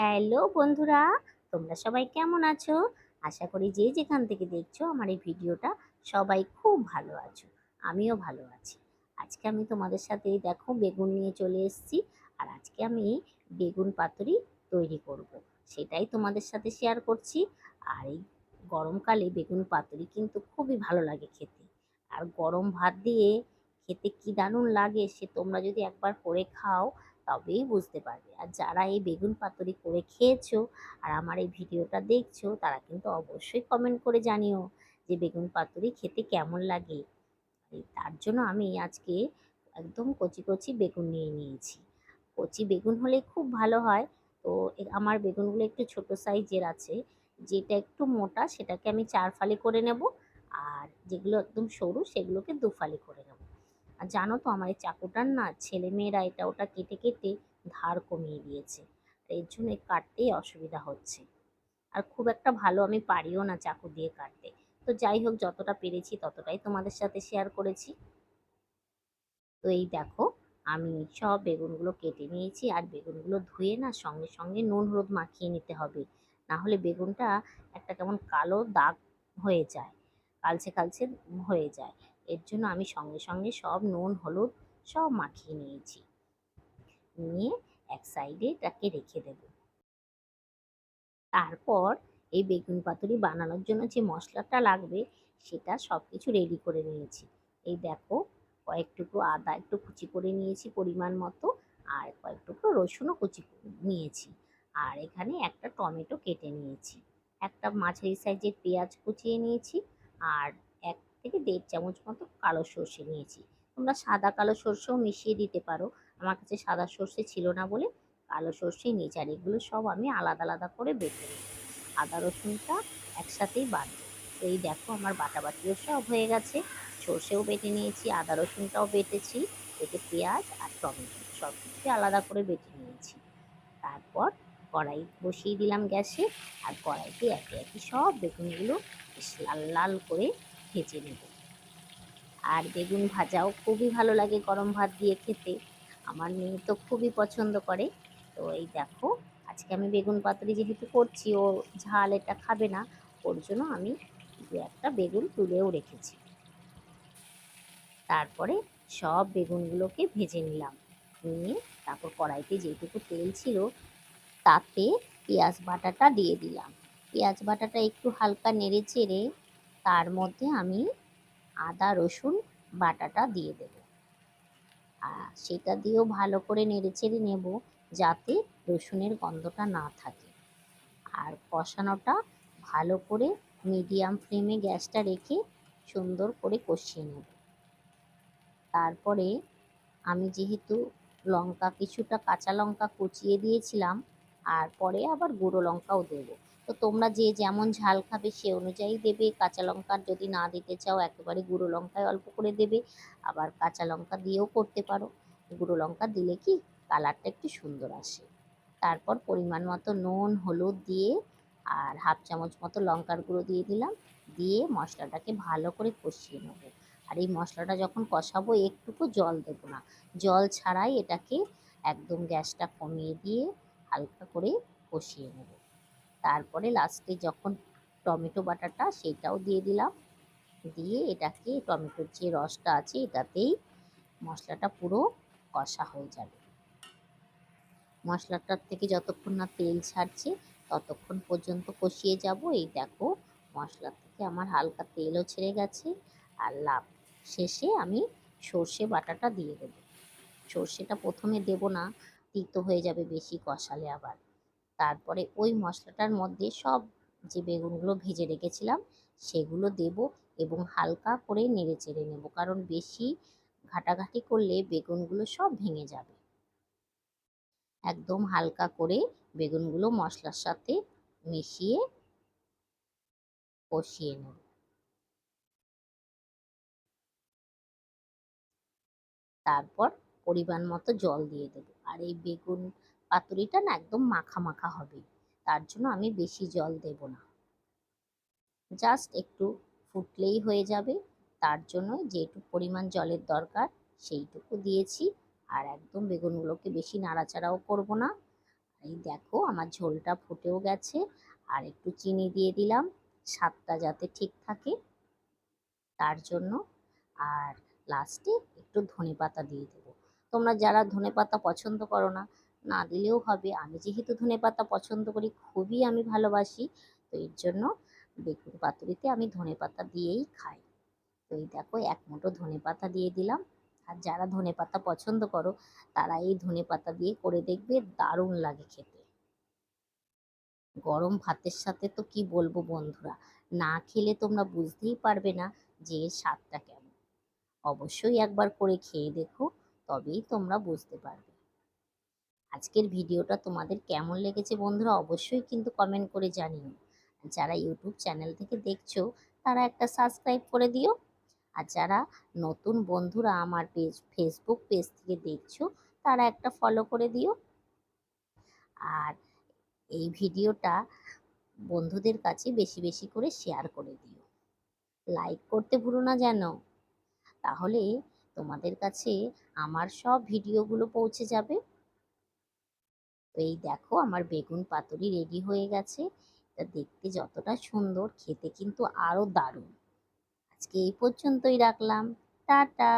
Hello বন্ধুরা, তোমরা সবাই কেমন আছো? আশা করি যে যেখান থেকে দেখছ আমার এই ভিডিওটা সবাই খুব ভালো আছো, আমিও ভালো আছি। আজকে আমি তোমাদের সাথে দেখো বেগুন নিয়ে চলে এসেছি আর আজকে আমি বেগুন পাতুরি তৈরি করব। সেটাই তোমাদের সাথে শেয়ার করছি। আর এই গরমকালে বেগুন পাতুরি কিন্তু খুবই ভালো লাগে খেতে। আর গরম ভাত দিয়ে খেতে কি দারুণ লাগে সে তোমরা যদি একবার করে খাও তবেই বুঝতে পারবে। আর যারা এই বেগুন পাতুরি করে খেয়েছো আর আমার এই ভিডিওটা দেখছ, তারা কিন্তু অবশ্যই কমেন্ট করে জানিও যে বেগুন পাতুরি খেতে কেমন লাগে। তার জন্য আমি আজকে একদম কচি কচি বেগুন নিয়ে নিয়েছি। কচি বেগুন হলে খুব ভালো হয়। তো আমার বেগুনগুলো একটু ছোট সাইজের আছে। যেটা একটু মোটা সেটাকে আমি চার ফালি করে নেব। আর যেগুলো একদম সরু সেগুলোকে দু ফালি করে নেব। আর জানো তো আমার এই চাকুটার না ছেলে মেয়েরা এটা ওটা কেটে কেটে ধার কমিয়ে দিয়েছে। এর জন্য কাটতেই অসুবিধা হচ্ছে। আর খুব একটা ভালো আমি পারিও না চাকু দিয়ে কাটতে। তো যাই হোক, যতটা পেরেছি ততটাই তোমাদের সাথে শেয়ার করেছি। তো এই দেখো, আমি সব বেগুনগুলো কেটে নিয়েছি আর বেগুনগুলো ধুয়ে না সঙ্গে সঙ্গে নুন হলুদ মাখিয়ে নিতে হবে। না হলে বেগুনটা একটা কেমন কালো দাগ হয়ে যায়, কালচে কালচে হয়ে যায়। এর জন্য আমি সঙ্গে সঙ্গে সব নুন, হলুদ সব মাখিয়ে নিয়েছি। নিয়ে এক সাইডে এটাকে রেখে দেব। তারপর এই বেগুন পাতুরি বানানোর জন্য যে মশলাটা লাগবে, সেটা সব কিছু রেডি করে নিয়েছি। এই দেখো কয়েক টুকরো আদা একটু কুচি করে নিয়েছি পরিমাণ মতো, আর কয়েক টুকরো রসুনও কুচি নিয়েছি। আর এখানে একটা টমেটো কেটে নিয়েছি। একটা মাঝারি সাইজের পেঁয়াজ কুচিয়ে নিয়েছি, আর থেকে দেড় চামচ মতো কালো সর্ষে নিয়েছি। তোমরা সাদা কালো সর্ষেও মিশিয়ে দিতে পারো। আমার কাছে সাদা সর্ষে ছিল না বলে কালো সর্ষে নিয়েছি আর এগুলো সব আমি আলাদা আলাদা করে বেটে নেব। আদা, রসুনটা একসাথেই বাটবো। তো এই দেখো আমার বাটাবাটিও সব হয়ে গেছে। সর্ষেও বেটে নিয়েছি, আদা, রসুনটাও বেটেছি, এতে পেঁয়াজ আর টমেটো সব কিছু আলাদা করে বেটে নিয়েছি। তারপর কড়াই বসিয়ে দিলাম গ্যাসে, আর কড়াইতে একে একে সব বেগুনগুলো লাল লাল করে ভেজে নেব। আর বেগুন ভাজাও খুবই ভালো লাগে গরম ভাত দিয়ে খেতে। আমার মেয়ে তো খুবই পছন্দ করে। তো এই দেখো, আজকে আমি বেগুন পাতুরি যেহেতু করছি, ও ঝাল এটা খাবে না, ওর জন্য আমি দু একটা বেগুন তুলেও রেখেছি। তারপরে সব বেগুনগুলোকে ভেজে নিলাম। নিয়ে তারপর কড়াইতে যেটুকু তেল ছিল, তাতে পেঁয়াজ বাটাটা দিয়ে দিলাম। পেঁয়াজ বাটাটা একটু হালকা নেড়ে চেড়ে তার মধ্যে আমি আদা, রসুন, বাটাটা দিয়ে দেব। আর সেটা দিয়েও ভালো করে নেড়ে চেড়ে নেব যাতে রসুনের গন্ধটা না থাকে। আর কষানোটা ভালো করে মিডিয়াম ফ্লেমে গ্যাসটা রেখে সুন্দর করে কষিয়ে নেব। তারপরে আমি যেহেতু লঙ্কা, কিছুটা কাঁচা লঙ্কা কুচিয়ে দিয়েছিলাম, আর পরে আবার গুঁড়ো লঙ্কাও দেবো। তো তোমরা যে যেমন ঝাল খাবে সে অনুযায়ী দেবে। কাঁচা লঙ্কা যদি না দিতে চাও, একেবারে গুঁড়ো লঙ্কায় অল্প করে দেবে। আবার কাঁচা লঙ্কা দিয়েও করতে পারো। গুঁড়ো লঙ্কা দিলে কি কালারটা একটু সুন্দর আসে। তারপর পরিমাণ মতো নুন, হলুদ দিয়ে আর হাফ চামচ মতো লঙ্কার গুঁড়ো দিয়ে দিলাম। দিয়ে মশলাটাকে ভালো করে কষিয়ে নেব। আর এই মশলাটা যখন কষাবো, একটুকু জল দেবো না। জল ছাড়াই এটাকে একদম গ্যাসটা কমিয়ে দিয়ে হালকা করে কষিয়ে নেব। তারপরে লাস্টে যখন টমেটো বাটাটা সেটাও দিয়ে দিলাম। দিয়ে এটাকে টমেটোর যে রসটা আছে এটাতেই মশলাটা পুরো কষা হয়ে যাবে। মশলাটার থেকে যতক্ষণ না তেল ছাড়ছে ততক্ষণ পর্যন্ত কষিয়ে যাব। এই দেখো মশলা থেকে আমার হালকা তেলও ছেড়ে গেছে আর লাভ। শেষে আমি সর্ষে বাটাটা দিয়ে দেবো। সর্ষেটা প্রথমে দেব না, তিতো হয়ে যাবে বেশি কষালে আবার। তারপরে ওই মশলাটার মধ্যে সব যে বেগুনগুলো ভেজে রেখেছিলাম, সেগুলো দেব এবং হালকা করে নেড়ে চেড়ে নেব। কারণ বেশি ঘাটাঘাটি করলে বেগুনগুলো সব ভেঙে যাবে। একদম হালকা করে বেগুনগুলো মশলার সাথে মিশিয়ে কষিয়ে নেব। তারপর পরিমাণ মতো জল দিয়ে দেবো। আর এই বেগুন পাতুরিটা না একদম মাখা মাখা হবে। তার জন্য আমি বেশি জল দেব না। জাস্ট একটু ফুটলেই হয়ে যাবে। তার জন্য যেটুকু পরিমাণ জলের দরকার, সেইটুকু দিয়েছি। আর একদম বেগুনগুলোকে বেশি নাড়াচাড়াও করব না। এই দেখো আমার ঝোলটা ফুটেও গেছে। আর একটু চিনি দিয়ে দিলাম। স্বাদটা যাতে ঠিক থাকে। তার জন্য আর লাস্টে একটু ধনে পাতা দিয়ে দেবো। তোমরা যারা ধনে পাতা পছন্দ করো না না দিলেও হবে। আমি যেহেতু ধনে পাতা পছন্দ করি, খুবই আমি ভালোবাসি, তো এর জন্য বেগুন পাতুরিতে আমি ধনে পাতা দিয়েই খাই। তো এই দেখো, এক মুঠো ধনে পাতা দিয়ে দিলাম। আর যারা ধনে পাতা পছন্দ করো, তারা এই ধনে পাতা দিয়ে করে দেখবে, দারুণ লাগে খেতে। গরম ভাতের সাথে তো কি বলব বন্ধুরা, না খেলে তোমরা বুঝতেই পারবে না যে স্বাদটা কেমন। অবশ্যই একবার করে খেয়ে দেখো, তবেই তোমরা বুঝতে পারবে। আজকের ভিডিওটা তোমাদের কেমন লেগেছে বন্ধুরা অবশ্যই কিন্তু কমেন্ট করে জানিও। যারা ইউটিউব চ্যানেল থেকে দেখছ, তারা একটা সাবস্ক্রাইব করে দিও। আর যারা নতুন বন্ধুরা আমার পেজ ফেসবুক পেজ থেকে দেখছ, তারা একটা ফলো করে দিও। আর এই ভিডিওটা বন্ধুদের কাছে বেশি বেশি করে শেয়ার করে দিও। লাইক করতে ভুলো না যেন। তাহলে তোমাদের কাছে আমার সব ভিডিওগুলো পৌঁছে যাবে। তো এই দেখো আমার বেগুন পাতুরি রেডি হয়ে গেছে। এটা দেখতে যতটা সুন্দর, খেতে কিন্তু আরও দারুণ। আজকে এই পর্যন্তই রাখলাম। টাটা!